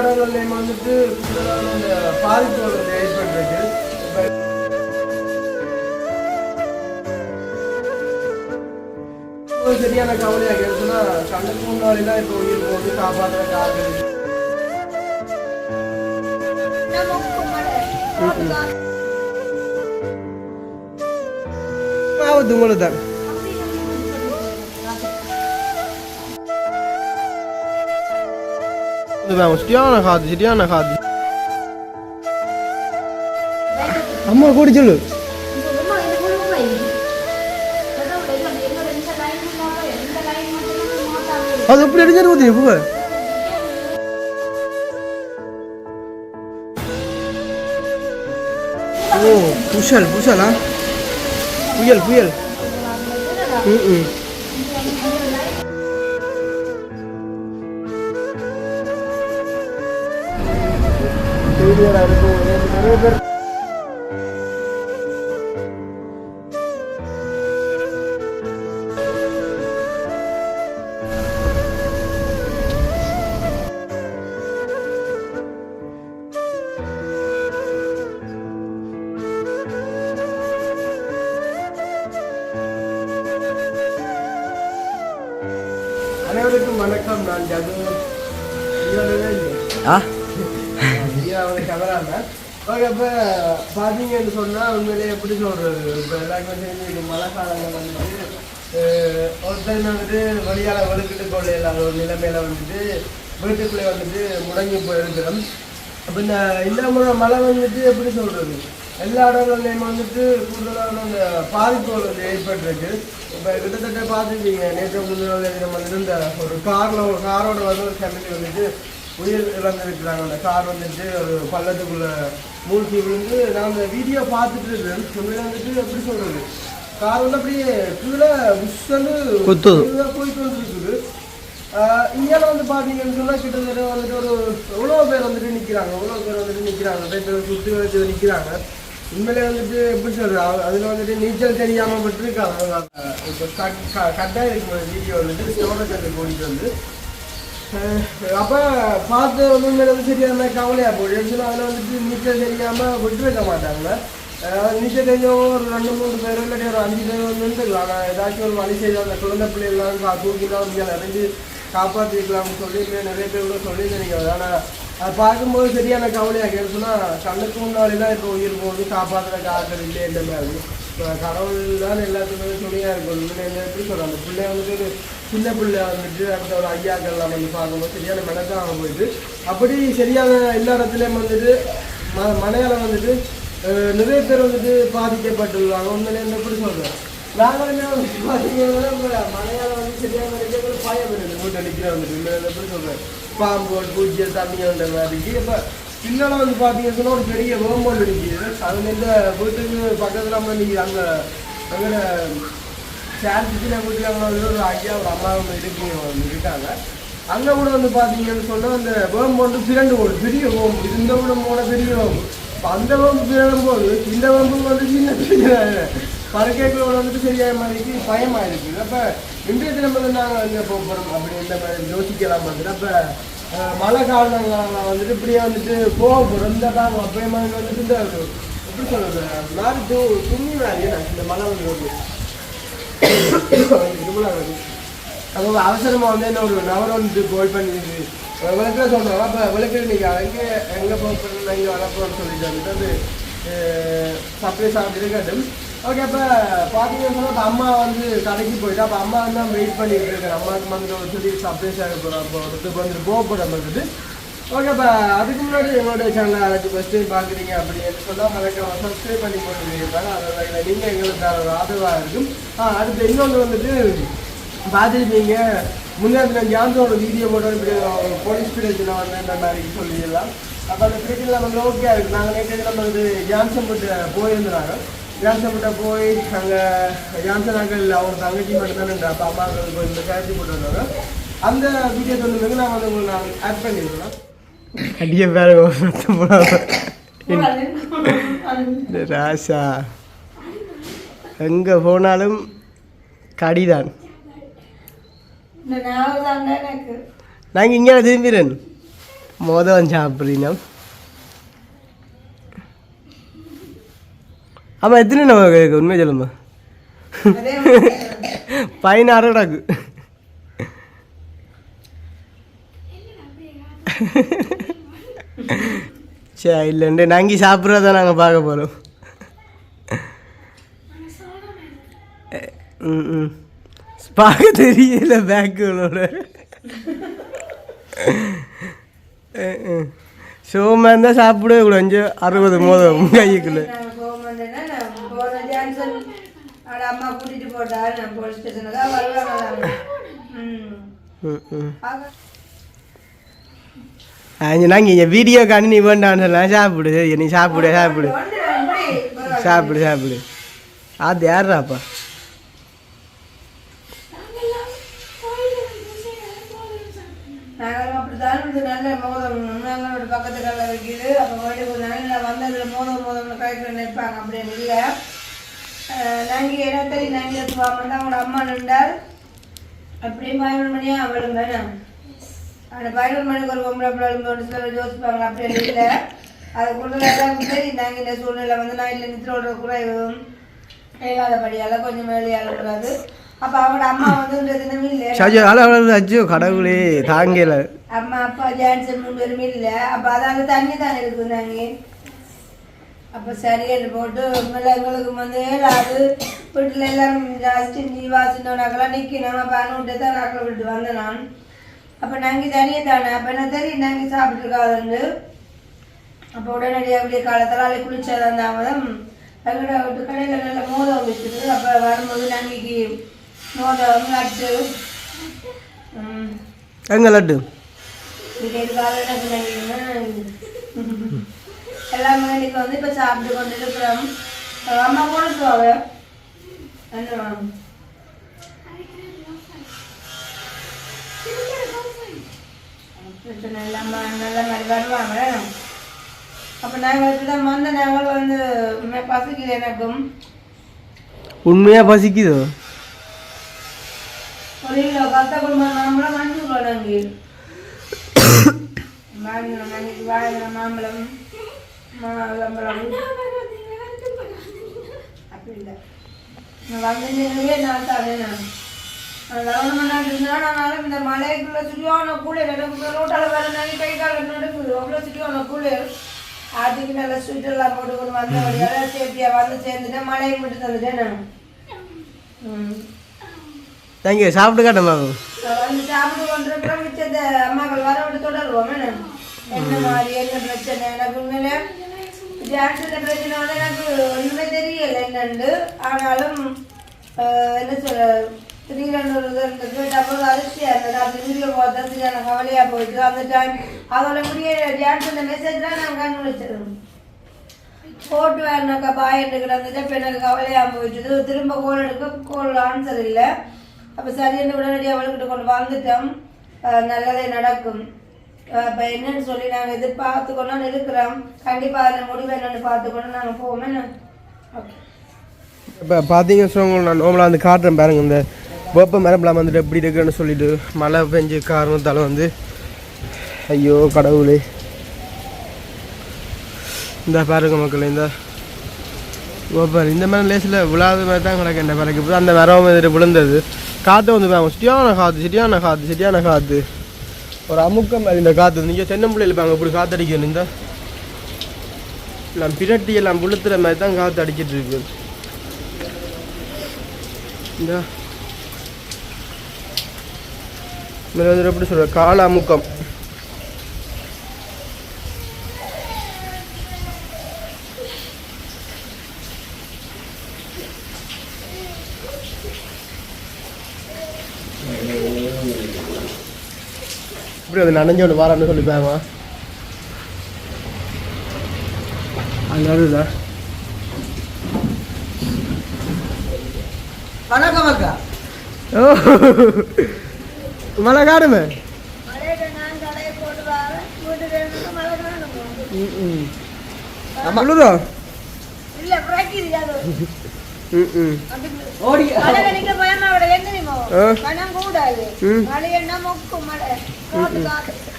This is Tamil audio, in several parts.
இடங்கள்லையும் வந்துட்டு கூடுதலான இந்த பாதிப்புகள் வந்து ஏற்பட்டிருக்கு. இப்போ சரியான கவலையாக இருக்குன்னா கண்ணுக்கு முன்னாடி தான் இப்போ உயிர் போகுது காப்பாற்றுற கார்கள் ஆபத்து உங்களுக்கு தான் சரியான காது சரியான காது அம்மா கூடி சொல்லு அது எப்படி அடிஞ்சாரு ஊதி பூ ஓ புஷல் புஷலா புயல் புயல் ம் ம் நிறைய பேர் என்று சொன்னால் உண்மையிலே எப்படி சொல்கிறது இப்போ எல்லாருமே சேர்ந்து இது மழை காலங்கள் வந்து ஒருத்தர் வந்துட்டு வழியால் வலுக்கிட்டு கொள்ள இல்லாத ஒரு நிலைமையில் வந்துட்டு வீட்டுக்குள்ளே வந்துட்டு முடங்கி போயிருக்கிறோம். அப்போ இந்த இந்த முறை மழை வந்துட்டு எப்படி சொல்கிறது எல்லா இடங்கள்லையும் வந்துட்டு கூடுதலான அந்த பாதிப்புகள் வந்து ஏற்பட்டிருக்கு. இப்போ கிட்டத்தட்ட பார்த்துருக்கீங்க நேற்று முன்னாள் நம்ம இருந்த ஒரு காரில் ஒரு காரோட வந்து ஒரு ஃபேமிலி வந்துட்டு உயிர் இழந்திருக்கிறாங்க அந்த கார் வந்துட்டு ஒரு பள்ளத்துக்குள்ள மூழ்கி விழுந்து நான் அந்த வீடியோ பார்த்துட்டு இருக்கேன் உண்மையில வந்துட்டு எப்படி சொல்றது? கார் வந்து அப்படியே கீழே. கீழே போயிட்டு வந்துருக்குது. இந்தியாவில் வந்து பார்த்தீங்கன்னு சொன்னால் கிட்டத்தட்ட வந்துட்டு ஒரு எவ்வளோ பேர் வந்துட்டு நிற்கிறாங்க எவ்வளோ பேர் வந்துட்டு நிற்கிறாங்க நிறைய பேர் சுற்றி வச்சு நிற்கிறாங்க உண்மையிலே வந்துட்டு எப்படி சொல்றது? அதில் வந்துட்டு நீச்சல் தெரியாமல் விட்டுருக்காங்க இப்போ கட் கட்டாக இருக்கும் வீடியோ வந்துட்டு ஸ்டோரேஜ் வந்து போயிட்டு வந்து அப்போ பார்த்து உண்மையில வந்து சரியான கவலையாக போகுது ஆக்சுவலாக அதில் வந்துட்டு நீச்சல் தெரியாமல் விட்டு வைக்க மாட்டாங்க நீச்சல் தெரிஞ்சவங்க ஒரு ரெண்டு மூணு பேர் இல்லாட்டி ஒரு அஞ்சு பேர் வந்து இருந்துக்கலாம் நான் ஏதாச்சும் ஒரு வழி செய்து அந்த குழந்தை பிள்ளைகள்லாம் கா தூக்கிலாம் இங்கே நிறைஞ்சு காப்பாற்றிக்கலாம்னு சொல்லி நிறைய பேர் கூட சொல்லியிருந்தீங்க ஆனால் அது பார்க்கும்போது சரியான கவலையாக இருக்குன்னா கண்ணுக்கு முன்னாடி தான் இப்போ உயிர் போகுது காப்பாற்றுற காக்கிறது இல்லை இந்த மாதிரி இப்போ கடவுள் தான் எல்லாத்துக்குமே துணையாக இருக்கும். இல்லை இந்த எப்படி சொல்கிறேன் அந்த பிள்ளை வந்துட்டு ஒரு சின்ன பிள்ளை வந்துட்டு அடுத்த ஒரு ஐயாக்கள்லாம் வந்து பார்க்கும்போது சரியான மெனக்காக போயிட்டு அப்படி சரியான எல்லா இடத்துலையும் வந்துட்டு ம மலையாளம் வந்துட்டு அஹ், நிறைய பேர் வந்துட்டு பாதிக்கப்பட்டுள்ளாங்க. உண்மையிலே என்ன எப்படி சொல்கிறேன் நாங்களுமே வந்து பார்த்தீங்கன்னா இப்ப மலையாளம் வந்து சரியான நிறைய பேர் பயம் இருக்குது வீட்டை நிற்கிற வந்துட்டு இல்லை எப்படி சொல்கிறேன் பாம்பு பூஜ்ஜியம் தண்ணி வந்த மாதிரி. இப்போ பின்னால் வந்து பார்த்தீங்கன்னா ஒரு பெரிய வேம்போல் இருக்குது அது இந்த வீட்டுக்கு பக்கத்தில் நம்ம நிற்கிது அங்கே அங்கே சேர்த்துட்டு வீட்டுக்கு ஒரு ஐயா ஒரு அம்மா ஒன்று இருக்கு இருக்காங்க அங்கே கூட வந்து பார்த்தீங்கன்னு சொன்னால் அந்த வேம்பு வந்து பிறண்டு போகுது. பெரிய வேம்பு. இந்த விட போன பெரிய வேம்பு. இப்போ அந்த வேம்பு பிறடும் போது இந்த வேம்பு வந்து சின்ன சின்ன பறக்கைகளோட வந்துட்டு சரியாக மாதிரி பயமாக இருக்குது அப்போ இன்றைய தினம் வந்து நாங்கள் அங்கே போகிறோம் அப்படி இந்த மாதிரி யோசிக்கலாம்? பார்த்துட்டு அப்போ மழை காலங்களில் வந்துட்டு இப்படியே வந்துட்டு போக போகிறோம் அப்பயமா வந்துட்டு இந்த எப்படி சொல்கிறது மாதிரி தூ துணி மாதிரி இந்த மழை வந்து வருது அவங்க அவசரமாக வந்து என்ன ஒரு நவர் வந்து கோல் பண்ணிடுது விளக்கில் சொன்னாங்க அப்போ விளக்கில் நீங்கள் அங்கே எங்கே போக போகிறோம் இங்கே வரப்போன்னு சொல்லிட்டு வந்துட்டு அது சப்ளை சாப்பிட்டு இருக்கட்டும். ஓகே அப்போ பார்த்தீங்கன்னு சொன்னால் இப்போ அம்மா வந்து கடைக்கு போயிட்டு அப்போ அம்மா வந்து வெயிட் பண்ணிட்டு இருக்கேன் அம்மாவுக்கு வந்து ஒரு சொல்லி சர்ப்ரைஸ் ஆக போகிறோம் அப்போ ஒருத்தருக்கு வந்து போக வந்துட்டு ஓகே அப்போ அதுக்கு முன்னாடி எங்களோட சேனலை யாராச்சும் ஃபஸ்ட் டைம் பார்க்குறீங்க அப்படின்னு சொன்னால் மறக்காம சப்ஸ்கிரைப் பண்ணி போட்டுருக்கீங்க அதில் நீங்கள் எங்களுக்கு தர ஒரு ஆதரவாக இருக்கும். ஆ அடுத்து இன்னொன்று வந்துட்டு பார்த்துருப்பீங்க முன்னாடி ஜான்சனோட வீடியோ போட்டோம் இப்படி போலீஸ் ஸ்டேஷனில் வந்து இந்த மாதிரி சொல்லிடலாம். அப்போ அந்த பிரச்சனை வந்து ஓகே இருக்குது நாங்கள் நேற்று நம்ம வந்து ஜான்சன் போட்டு போயிருந்தாங்க ஜான்சன் கிட்ட போய் அங்கே ஜான்சன் அங்கிள் அவங்க தங்கச்சி மட்டும் தானே அப்போ போய் இந்த கேட்சி போட்டு வந்தாங்க அந்த வீடியோ சொன்னதுக்கு நான் வந்து உங்களுக்கு நான் ஆட் பண்ணிடுறேன் அடிய வேற ராசா எங்கே போனாலும் கடிதான் நாங்கள் இங்கே திரும்பிறேன் மோதம் சாப்பிட்றீங்க ஆமாம் எத்தனை நம்ம கேட்க உண்மை சொல்லுமா? பதினாறு கிடக்கு. சரி இல்லைண்டு நாங்கள் சாப்பிட்றத நாங்கள் பார்க்க போகிறோம் ம் ம். பார்க்க தெரியல பேக்குகளோட. சோமா இருந்தால் சாப்பிடவே கூட அஞ்சு அறுபது மோதம் கைக்குள்ள. நாங்க போகும்போதுன்னா நான் போன ஜான்சன் அவட அம்மா கூட்டிட்டு போட்டா நான் போலீஸ் ஸ்டேஷனுக்கு வருவாங்க ம் ம் ம் ஆக- அஞ்சு நாங்கள் இங்கே வீடியோ காணி நீ சொல்லலாம் சாப்பிடு சரி நீ சாப்பிடு சாப்பிடு சாப்பிடு சாப்பிடு அது யாருடாப்பா நாங்களும் அப்படித்தான் இது நல்ல மோதம் நாங்களோட பக்கத்து கல்ல இருக்குது அப்போ வீட்டுக்கு நல்ல வந்ததில் மோதம் மோதம்னு கைக்குள்ள நிற்பாங்க. அப்படின்னு இல்லை நங்கி இடம் நங்கி நாங்கள் போகாமல் அவங்களோட அம்மா நின்றார் அப்படியே பதினொன்று மணியாக அவளும் வேணும் அந்த பதினொரு மணிக்கு ஒரு பொம்பளை பிள்ளை சொல்லி சிலர் யோசிப்பாங்க. அப்படின்னு இல்லை அதுக்குள்ள எல்லாம் சரி நாங்கள் இந்த சூழ்நிலை வந்து நான் இல்லை நித்திரோட எதுவும் இயலாதபடியால் கொஞ்சம் மேலேயால கூடாது அப்போ அவங்களோட அம்மா வந்து இந்த இல்லை. சஜோ அளவு அச்சோ கடவுளே தாங்கல. அம்மா அப்பா ஜான்சன் மூணு பேருமே இல்லை. அப்போ அதால தண்ணி தானே இருக்குது நாங்கள் அப்போ சரின்னு போட்டு எங்களுக்கு வந்து அது வீட்டில் எல்லாரும் ஜாஸ்தி நீ வாசினவனாக்கெல்லாம் அப்போ அனுவிட்டு தான் நாக்களை விட்டு வந்தேன் நான். அப்போ நாங்கள் தனியே தானே. அப்போ என்ன தெரியும் நாங்கள் சாப்பிட்ருக்காதுன்னு அப்போ உடனடியாக அப்படியே காலத்தில் அலை குளிச்சதான் தாமதம். எங்களோட வீட்டு கடையில் நல்ல மோதம் வச்சுது அப்போ வரும்போது நாங்கள் எங்க லட்டு எல்லாம் இன்னைக்கு வந்து இப்போ சாப்பிட்டு கொண்டு இருக்கிறோம் அம்மா என்ன பிரச்சனை இல்லாமல் நல்ல மாதிரி வருவாங்க அப்போ நாங்கள் இப்படிதான் வந்து நாங்கள் வந்து பசிக்குது எனக்கும் உண்மையா பசிக்குதோ ஒரு கிலோ கத்த மாம்பழம் மஞ்சள் நாங்கள் வாங்கின அன்னைக்கு வாங்கின மாம்பழம் அப்படி இல்லை. நான் வந்தே நான் தரேன் நான். இந்த மலைக்குள்ள சுற்றியான கூலியர் எனக்கு ரோட்டால் வேற நாளை கை காலம் நடக்குது அவ்வளோ சுற்றியான அதுக்கு நல்ல ஸ்வீட்டெல்லாம் போட்டு கொண்டு வந்தபடியால சேஃப்டியாக வந்து சேர்ந்துட்டேன். மழையை மட்டும் தந்துட்டேன் நான். ம். தேங்க்யூ சாப்பிட்டு காட்டமா வந்து சாப்பிட்டு கொண்டிருக்கிறோம். மிச்சத்தை அம்மாக்கள் வர தொடருவோம். என்ன? மாதிரி என்ன பிரச்சனை? எனக்கு உண்மையில ஜான்சன் பிரச்சனை எனக்கு ஒன்றுமே தெரியல என்னண்டு. ஆனாலும் என்ன சொல்ல திடீரென்று அதிர்ச்சியாக இருந்தது. வீடியோ கவலையாக போயிட்டு அந்த டைம் அதோட முடிய ஜான்சன் மெசேஜ் தான் நான் கண் விழிச்சிருந்தேன் போட்டு வேணாக்கா பாய் என்று கிடந்துட்டு இப்போ எனக்கு கவலையாக போயிட்டுது. திரும்ப கோல் எடுக்க கோல் ஆன்சர் இல்லை. அப்போ சரின்னு உடனடியாக அவளுக்கிட்ட கொண்டு வந்துட்டோம். நல்லதே நடக்கும். இப்போ என்னன்னு சொல்லி நாங்கள் எதிர்பார்த்து கொண்டு இருக்கிறோம் கண்டிப்பாக அதில் முடிவு என்னன்னு பார்த்துக்கொண்டு நாங்கள் போவோமே. ஓகே இப்போ பார்த்தீங்க சொன்னவங்க நான் நோமலாக வந்து காட்டுறேன் பாருங்க இந்த வெப்ப மரப்பெல்லாம் வந்துட்டு எப்படி இருக்குன்னு சொல்லிட்டு. மழை பெஞ்சு காரணத்தால் வந்து ஐயோ கடவுளே. இந்த பாருங்க மக்கள் இந்த. வெப்பம் இந்த மாதிரி லேசில் விழாத மாதிரி தான் கிடக்கு என்ன பிறகு அந்த மரம் வந்துட்டு விழுந்தது. காற்று வந்து பாங்க சிட்டியான காற்று சிட்டியான காற்று சிட்டியான காற்று ஒரு அமுக்கம் மாதிரி இந்த காற்று நீங்கள் தென்னம்பிள்ளையில் பாங்க இப்படி காற்று அடிக்கணும் இந்த எல்லாம் பிரட்டி எல்லாம் புளுத்துற மாதிரி தான் காற்று அடிச்சிட்டு இருக்கு. இந்த வந்து எப்படி சொல்கிற கால அமுக்கம். இப்படி அது நனைஞ்சோண்டு வாரான்னு சொல்லி பாருமா அதுதான் வணக்கம் அக்கா. ஓ. மழை காடுமே ம் ஓடி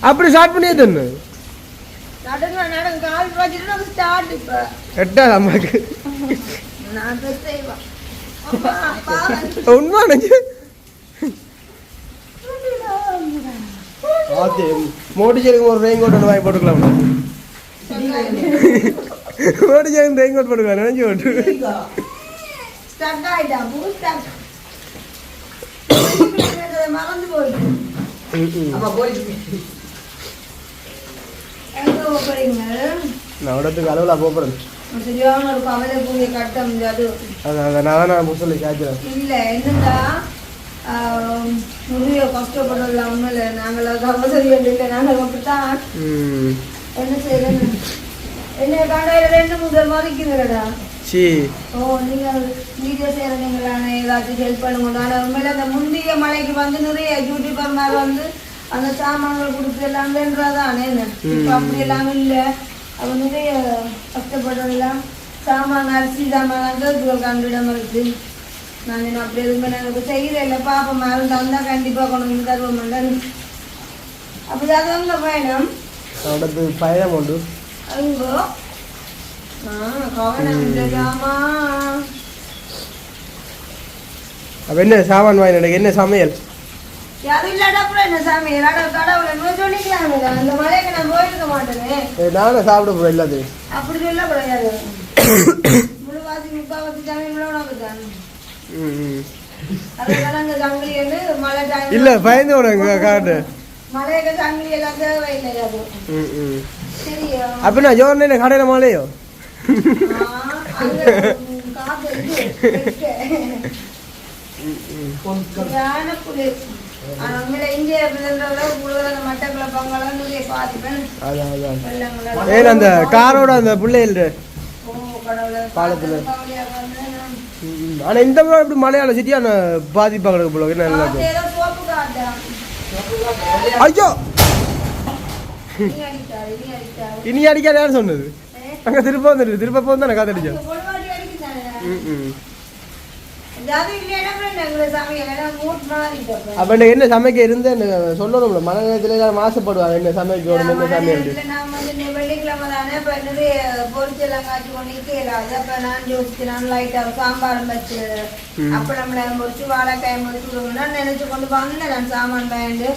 அப்படி ஸ்டார்ட் பண்ணியே தண்ணு நடுங்க நடுங்க கால் வச்சுட்டு நம்ம ஸ்டார்ட் இப்ப எட்டா அம்மாக்கு உண்மை நினைச்சு? ஆத்தி மோடிச்சேரிக்கு ஒரு ரெயின் கோட் ஒன்று வாங்கி போட்டுக்கலாம் மோடிச்சேரிக்கு ரெயின் கோட் போட்டுக்கலாம் நினைச்சு போட்டு. Stuck ஆயிட்டா, பூ stuck. மறந்து போயிட்டு எங்க போறீங்க? நான் இடத்துக்கு அளவில் போகிறேன் சரியான ஒரு கவலை பூமியை கட்ட முடியாது. அதான் நான் தான் சொல்லி கேட்குறேன் இல்ல என்னடா? ஆஹ், நிறைய கஷ்டப்படல உண்மையில நாங்கள் கவசரி இல்லை நாங்கள் அப்படித்தான். ம் என்ன ரெண்டு முதல் சி ஓ நீங்கள் வீடியோ செய்கிறீங்களான ஏதாச்சும் ஹெல்ப் பண்ணுங்க ஆனால் உண்மையில அந்த முந்தைய மலைக்கு வந்து நிறைய யூடியூபர் மாதிரி வந்து அந்த சாமான்கள் கொடுத்து எல்லாம் வேண்டதானே இப்போ அப்படி எல்லாம் இல்லை. அவ நிறைய கஷ்டப்படுறதெல்லாம் சாமான் அரிசி சாமான் கண்டிடம் இருக்கு. நான் என்ன அப்படி எதுவுமே எனக்கு செய்யறேன். இல்லை பாப்பா மருந்து தந்தா கண்டிப்பாக கொண்டு வந்து தருவோம் அப்படி அது பயணம். இடத்துக்கு பயணம் உண்டு. அங்கோ? அப்போ என்ன சாமான் வாங்கி எனக்கு என்ன சமையல்? நானும் சாப்பிட போகிறேன் எல்லாத்தையும். அப்படி முழுவாசி முக்காவாசி ம் இல்லை பயந்து காட்டு. அப்போ நான் ஜோர்னே என்ன கடையில் மாலையோ ஏன் அந்த காரோட அந்த பிள்ளைகள் பாலத்துல. ஆனால் இந்த முறை இப்படி மலையாள சிட்டியான பாதிப்பாங்க போல? என்ன ஐயோ! இனி அடிக்காத யார் சொன்னது? அங்கே திருப்ப வந்துட்டு திருப்ப போந்து தானே காத்தடிச்சோம் அப்போ என்ன சமைக்க இருந்து சொல்லணும்ல மன நேரத்தில் எல்லாம் மாசுப்படுவாங்க என்ன சமைக்கணும் என்ன நிறைய பொரிச்செல்லாம் காய்ச்சி கொண்டு இருக்கலாது அப்ப நான் யோசிச்சு நான் லைட்டா சாம்பாரம் வச்சு அப்பளம்லாம் பொரிச்சு வாழைக்காயம் விடுங்கன்னா நினைச்சு கொண்டு வந்தேன் நான் சாமான் வாங்கிட்டு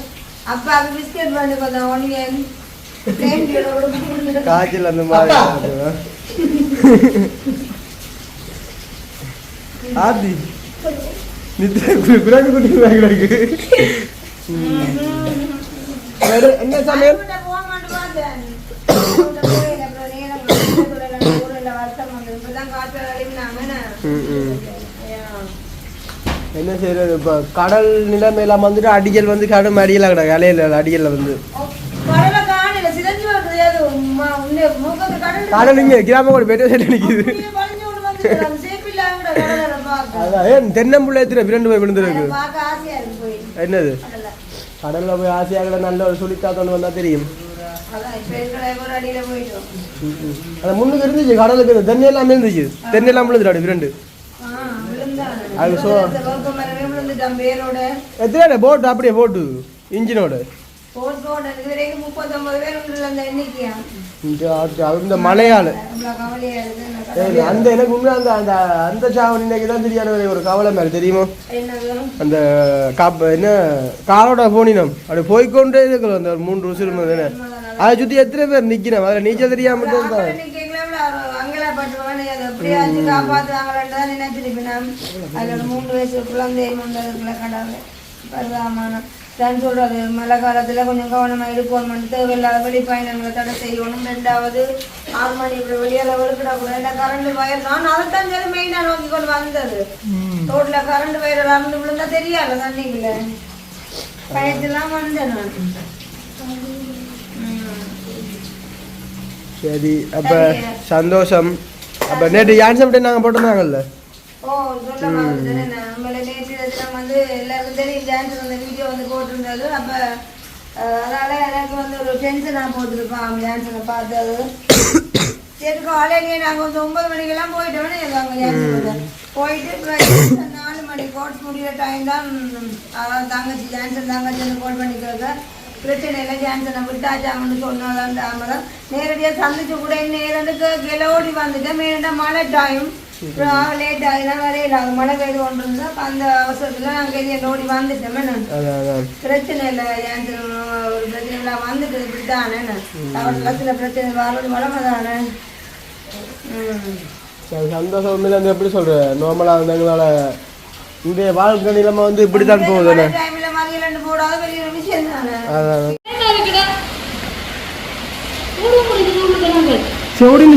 அப்ப அது பிஸ்கெட் பண்ணி கொஞ்சம் ஒன்னியன் காய்ச்சல் அந்த மாதிரி. ஆதி குராக்கு குட்டி வாங்கிடாக்கு என்ன சமையல். என்ன செய்யறது இப்போ கடல் நிலைமையெல்லாம் வந்துட்டு அடிக்கல் வந்து கடும் அடியலாம் கிடக்கு அலையில அடிக்கல்ல வந்து கடல் இங்க கிராம கூட பெரிய சைடு நிற்கிது அதான் ஏன் தென்னம்புள்ள எத்தனை இரண்டு போய் விழுந்துருக்கு? என்னது? கடல்ல. போய் ஆசையாக நல்ல ஒரு சுழிக்காத்தோன்னு வந்தா தெரியும். அது முன்னுக்கு இருந்துச்சு கடலுக்கு தென்னை எல்லாம் இருந்துச்சு தென்னை எல்லாம் விழுந்துடாடு விழுந்தானே. அது சோ-. எத்தனை போட்டு அப்படியே போட்டு இன்ஜினோட. போட் முப்பத்தொன்பது பேர் உண்டுல அந்த எண்ணிக்கையா. இந்த மலையாள. அந்த எனக்கு உண்மை அந்த அந்த அந்த சாவன் இன்னைக்கு தான் தெரியாத ஒரு கவலை மேல தெரியுமோ? அந்த காப்ப என்ன காரோட போனினம் அப்படி போய்க்கொண்டே இருக்கிறோம் அந்த மூன்று வருஷம் தானே அதை சுத்தி எத்தனை பேர் நிக்கிறோம் அதில் நீச்சல் தெரியாம தான் நினைச்சிருப்பேன் நான். அதுல மூன்று வயசு குழந்தை கடவுளே. பரிதாபமான. தான் சொல்றது மழை காலத்துல கொஞ்சம் கவனமா இருக்கணும் தேவையில்லாத வெளிப்பயணங்களை தடை செய்யணும். ரெண்டாவது ஆறு மணி இப்படி வெளியால வெளுக்கிடக்கூடாது ஏன்னா கரண்ட் வயர் நான் அதைத்தான் சரி மெயினா நோக்கி கொண்டு வந்தது. ரோட்ல கரண்ட் வயர் இறந்து விழுந்தா தெரியாது தண்ணிக்குள்ள? பயத்தெல்லாம் வந்தேன் நான். சரி அப்ப சந்தோஷம். அப்ப நேற்று யான் சாப்பிட்டு நாங்க போட்டிருந்தாங்கல்ல? ஓ சொல்ல நான். நம்மள நேற்று தினம் வந்து எல்லாருக்கும் தெரியும். டான்ஸ் அந்த வீடியோ வந்து போட்டிருந்தது அப்ப அதனால எனக்கு வந்து ஒரு டென்ஷனாக போட்டுருப்பான். டான்ஸனை பார்த்தது சரி காலையிலேயே நாங்கள் வந்து ஒன்பது மணிக்கெல்லாம் போயிட்டோன்னே அங்கே டான்ஸ் போயிட்டு நாலு மணி கோர்ஸ் முடிகிற டைம் தான் அதான் தங்கச்சி ஜான்சன் தங்கச்சி கால் பண்ணிக்கிறது பிரச்சனை இல்லை ஜான்சனை விட்டாச்சாங்கன்னு சொன்னதான் நேரடியாக சந்திச்சு கூட நேரத்துக்கு கிளோடி வந்துட்டேன் மேலே மழை டைம் லேட் ஆகிதான் வரையில அது மழை பெய்து கொண்டு இருந்தா அப்ப அந்த அவசரத்தில் நாங்கள் வெளியே ஓடி வந்துட்டோமே பிரச்சனை இல்லை ஜான்சன் ஒரு பிரச்சனை வந்துட்டு இப்படி தானே அவர்கள் சில பிரச்சனை வர்றது வளமை தானே சந்தோஷம் உண்மையில வந்து எப்படி சொல்ற. நார்மலாக வந்து எங்களால் இந்த வாழ்க்கை நிலைமை வந்து இப்படி தான் போகுதுண்ணே டைம்ல மதியம் ரெண்டு போடாத பெரிய ஒரு விஷயம் தானே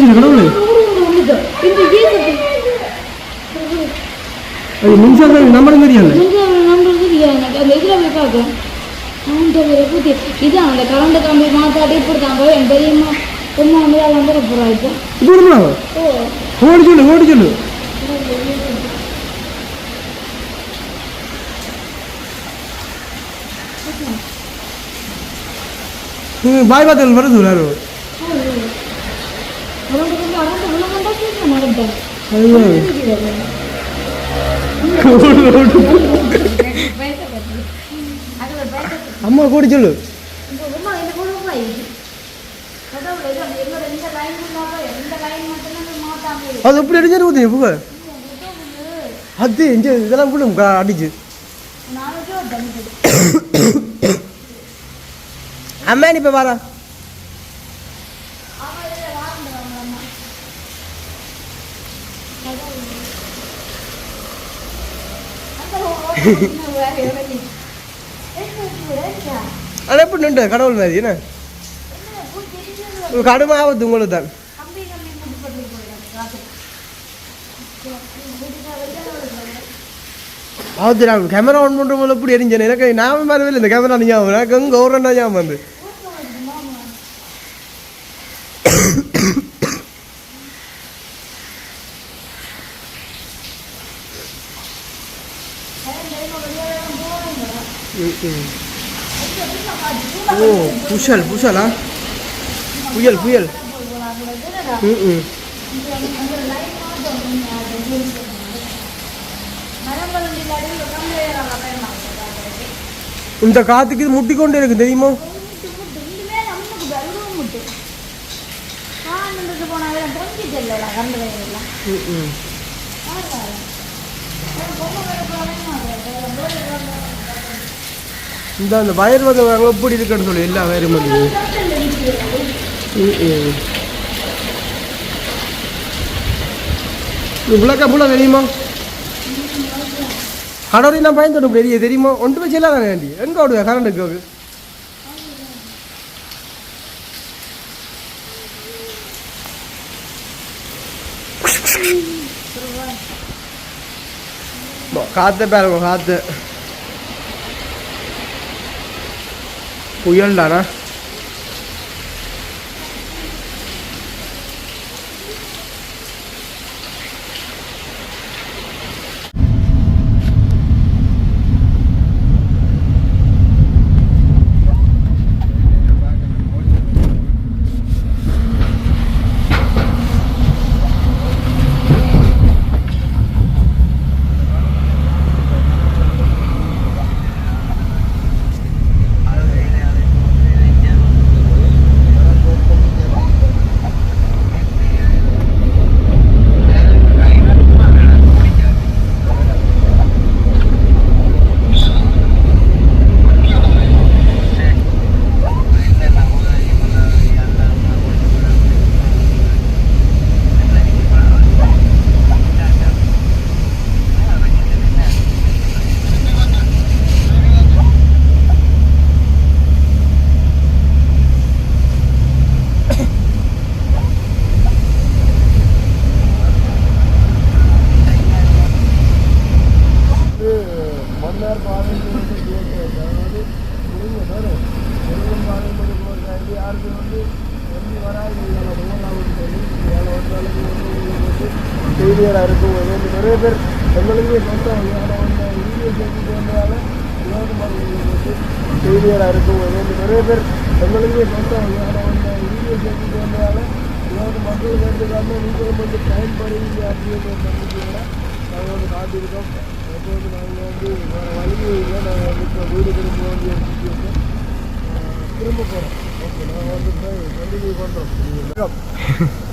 கடவுள் அது மின்சாரம் நம்பரும் தெரியாது கொஞ்சம் நம்பர் தெரியாது எனக்கு. அந்த இதுல போய். அவன்கிட்ட வேற பூத்தி. இதான் அந்த கரண்ட் கம்பி மாத்தாட்டி இப்படி தான் போய் என் பெரியம்மா உமா அதை வந்துட போறா இப்போ. இப்போ விடுமா ஓ. ஓடி சொல்லு ஓடி சொல்லு. பாய் பாத்தல் வருது விழுந்தா கேட்க நடந்தேன் அம்மா கூடி சொல்லு உமா இந்த குடும்பம் ஆயிடுச்சு கடவுளே, இது அந்த என்னோட இந்த லைன் ஃபுல்லாக இந்த லைன் மட்டும் மாட்டாங்க அது எப்படி அடிஞ்சாரு ஊற்றி புக அது இங்கே இதெல்லாம் கூட அடிச்சு நாளைக்கு ஒரு தண்ணி அம்மா நீ இப்போ வாரா அது எப்படி நின்று? கடவுள் மாதிரி என்ன? கடுமை ஆபத்து உங்களுக்கு தான். ஆபத்து நான் கேமரா ஆன் பண்ணுற எப்படி எரிஞ்சேன். எனக்கு ஞாபகம் மாதிரி இல்லை இந்த கேமரா ஞாபகம் எனக்கு அங்கே ஒரு ரெண்டா ஞாபகம் வந்து ஓ புஷல் புஷலா புயல் புயல் ம் இந்த காத்துக்கு இது முட்டிக்கொண்டே இருக்கு தெரியுமா? ம் ம் இந்த அந்த வயர் வந்து வாங்க இப்படி இருக்குன்னு சொல்லி எல்லா வயரும் வந்து. ம் ம் இவ்வளோக்கா இவ்வளோ தெரியுமா? கடவுளை நான் பயந்துடும் பெரிய தெரியுமா? ஒன்று போய் செல்லாதானே ஆண்டி எங்கே ஓடுவா? கரண்ட்டுக்கு காற்று பாருங்க காற்று புயல் தானா மன்னார் பாதையில் வந்து கேட்டு அதாவது முருங்க வரும் முருகன் பாதையில் போகிறது யாருக்கு வந்து எண்ணி வராது சொல்லி வேலை வந்தாலும் வந்து ஃபெயிலியராக இருக்கும் வந்து நிறைய பேர் எங்களுக்கே சொந்தம். வேலை வந்த இந்திய சேர்த்து வந்ததால இருக்கும் வந்து நிறைய பேர் எங்களுக்கே சொந்தம். வேலை வந்த இந்திய சேர்த்து வந்ததால வினோத மக்களுக்கு எடுத்துக்காம நீங்களும் வந்து பயன்படுவீங்க அப்படின்னு நம்பிக்கையோட நாங்கள் வந்து காத்திருக்கோம். எப்போது நாங்கள் வந்து வேறு வழியும் இல்லை. நாங்கள் வந்து இப்போ வீடு திரும்ப வேண்டிய சுச்சுவேஷன் திரும்ப போகிறோம் ஓகே நாங்கள் வந்து கண்டினியூ பண்ணுறோம்